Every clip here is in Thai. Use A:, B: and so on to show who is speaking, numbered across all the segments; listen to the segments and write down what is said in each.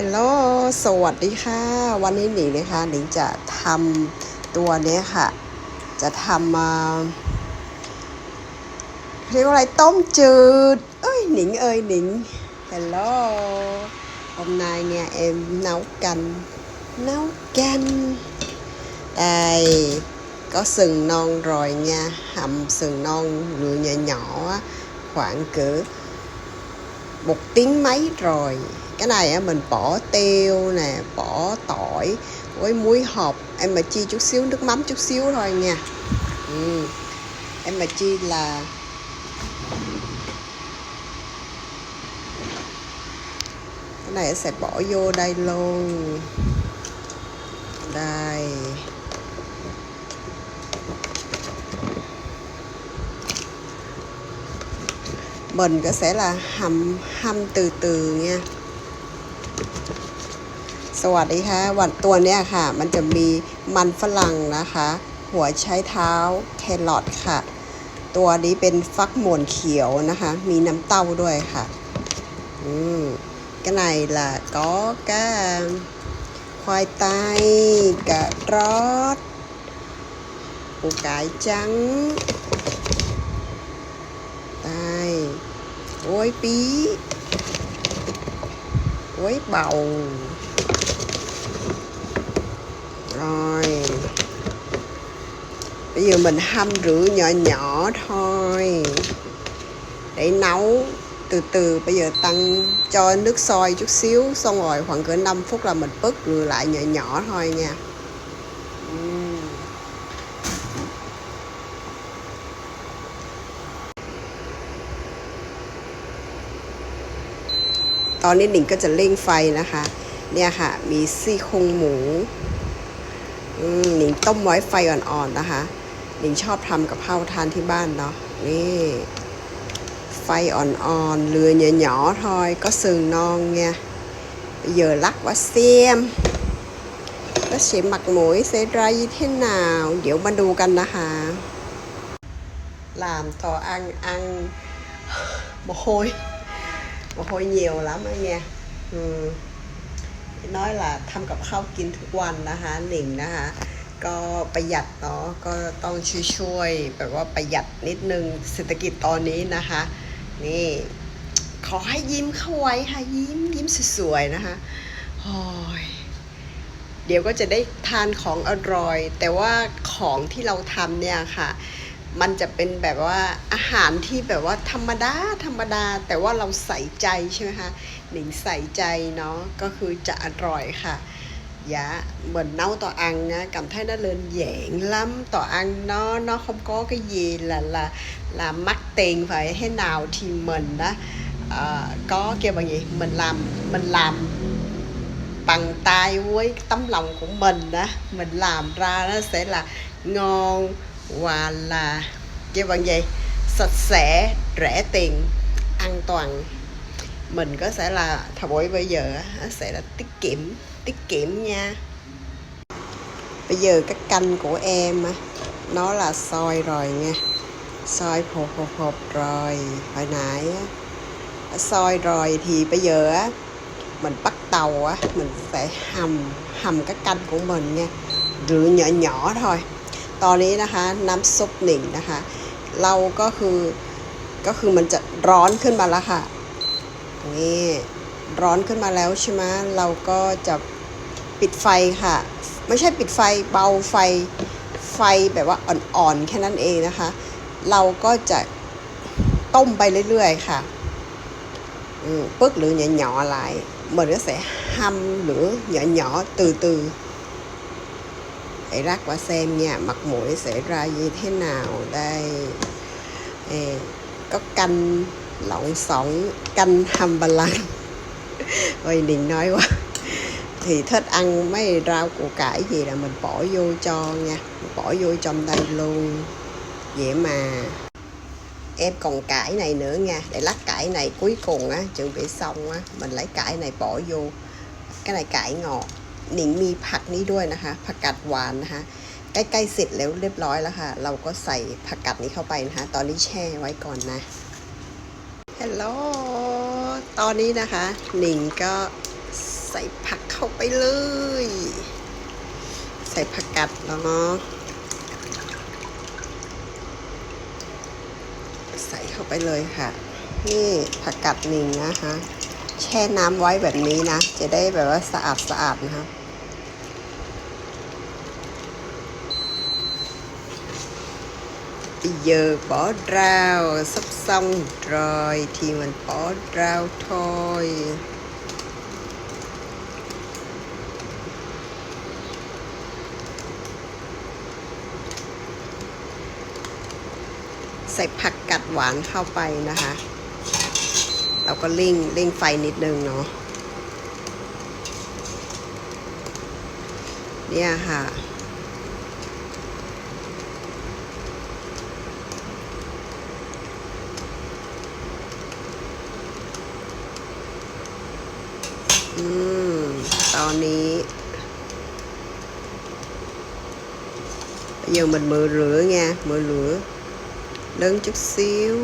A: ฮลโหลสวัสดีค่ะ วันนี้หนิงนะคะหนิงจะทำตัวนี้ค่ะ จะทำมาเรียกว่าอะไรต้มจืด เอ้ยหนิงเอ้ยหนิงฮลโหล hôm nay nha em nấu canh nấu canh đây có sừng non rồi nha hầm sừng non lựa nhỏ nhỏ á, khoảng cỡ một tiếng mấy rồi. Cái này á, mình bỏ tiêu nè bỏ tỏi với muối hộp em mà chi chút xíu nước mắm chút xíu thôi nha. Ừ. em mà chi là cái này sẽ bỏ vô đây luôn. Đây. Mình có sẽ là hầm hâm từ từ nha สวัสดีค่ะวันตัวเนี้ยค่ะ มันจะมีมันฝรั่งนะคะ หัวใช้เท้าแครอทค่ะ ตัวนี้เป็นฟักหมวนเขียวนะคะ มีน้ำเต้าด้วยค่ะ อืม cái này là có cái khoai tây cà rốt củ cải trắng đây ối bí ối bầu. Rồi. Bây giờ mình hâm rửa nhỏ nhỏ thôi. Để nấu. Từ từ, bây giờ tăng cho nước sôi chút xíu, xong rồi khoảng cỡ 5 phút là mình bớt rửa lại nhỏ nhỏ thôi nha. ตอนนี้หนิงก็จะเร่งไฟนะคะ เนี่ยค่ะ มีซี่โครงหมูหนิงต้มไว้ไฟอ่อนๆนะคะ หนิงชอบทำกับข้าวทานที่บ้านเนาะนี่ไฟอ่อนๆเรือเหยาๆทอยก็ซึงนองเงี้ยเยะลักว่าเสียมก็เสียมหมักหมยเซรายที่หนาว เดี๋ยวมาดูกันนะคะลามต่ออังอังโมย วกินทุกวันนะคะหนิงนะคะก็ประหยัดเนาะก็ต้องช่วยๆแบบว่าประหยัดนิดนึงเศรษฐกิจตอนนี้นะคะ นี่ ขอให้ยิ้มเข้าไว้ค่ะยิ้มยิ้มสวยๆนะคะโอ้ยเดี๋ยวก็จะได้ทานของอร่อย แต่ว่าของที่เราทำเนี่ยค่ะ มันจะเป็นแบบว่าอาหารที่แบบว่าธรรมดาธรรมดา แต่ว่าเราใส่ใจใช่ไหมคะหนิงใส่ใจเนาะก็คือจะอร่อยค่ะอย่าเหมือนเน่าต่ออังนะกับไทยน่าเลินแยงล้ำต่ออังเนาะเนาะ không có cái gì là là là mắc tiền phải thế nào thì mình đó uh, có kêu bằng gì mình làm mình làm bằng tay với tấm lòng của mình đó mình làm ra nó sẽ là ngon và là kêu bằng gì sạch sẽ, rẻ tiền, an toàn. Mình có sẽ là thời buổi bây giờ sẽ là tiết kiệm tiết kiệm nha. Bây giờ cái canh của em nó là soi rồi nha. Soi hộp hộp hộp rồi. Hồi nãy soi đã rồi thì bây giờ á, mình bắt đầu á, mình sẽ hầm hầm cái canh của mình nha. Rửa nhỏ nhỏ thôi. ตอนนี้นะคะน้ำซุปหนึ่งนะคะ เราก็คือก็คือมันจะร้อนขึ้นมาแล้วค่ะนี่ร้อนขึ้นมาแล้วใช่ไหมเราก็จะปิดไฟค่ะ ไม่ใช่ปิดไฟเบาไฟไฟแบบว่าอ่อนๆแค่นั้นเองนะคะ เราก็จะต้มไปเรื่อยๆค่ะ ừ, bớt lửa nhỏ nhỏ lại mình nó sẽ hâm lửa nhỏ nhỏ từ từ để rác qua xem nha mặt mũi sẽ ra như thế nào. Đây. Ê, có canh lộn xộn canh hầm bà lăng ôi đừng nói quá. Thì thích ăn mấy rau củ cải gì là mình bỏ vô cho nha. Bỏ vô trong đây luôn. Dễ mà em còn cải này nữa nha. Để lát cải này cuối cùng á chuẩn bị xong á mình lấy cải này bỏ vô. Cái này cải ngọt. หนิงมีผักนี้ด้วยนะคะผักกาดหวานนะคะใกล้ๆเสร็จแล้วเรียบร้อยแล้วค่ะ เราก็ใส่ผักกาดนี้เข้าไปนะคะ ตอนนี้แช่ไว้ก่อนนะฮัลโหลตอนนี้นะคะ หนิงก็ใส่ผักเข้าไปเลย ใส่ผักกัดแล้วเนาะใส่เข้าไปเลยค่ะ นี่ผักกัดหนิงนะคะ แช่น้ำไว้แบบนี้นะ จะได้แบบว่าสะอาดสะอาดนะคะ giờ bỏ rau sắp xong rồi thì mình bỏ rau thôi ใส่ผักกัดหวานเข้าไปนะคะ เราก็เร่งเร่งไฟนิดนึงเนาะเนี่ยค่ะ อืม ตอนนี้ giờ mình mở lửa nha mở lửa lớn chút xíu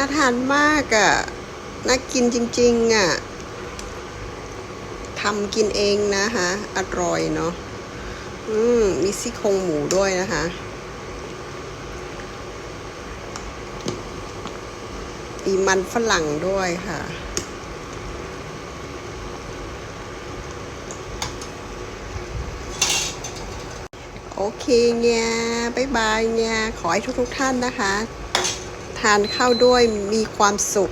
A: น่าทานมากอะ่ะ น่ากินจริงๆอะ่ะทำกินเองนะคะ อร่อยเนาะ อืม มีซี่โครงหมูด้วยนะคะ มีมันฝรั่งด้วยค่ะโอเคเนี่ยบ๊ายบายเนี่ยขอให้ทุกๆท่านนะคะ ทานข้าวด้วยมีความสุข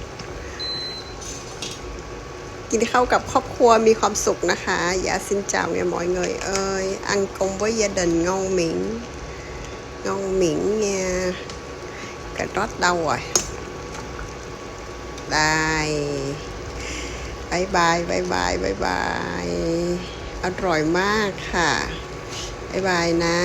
A: กินข้าวกับครอบครัวมีความสุขนะคะอย่าสินจาวเนี่ย mọi người ơi ăn cùng với gia đình ngon miệng ngon miệng nha cà rốt đâu rồi đây บายบายบายบายบายบายอร่อยมากค่ะบายบายนะ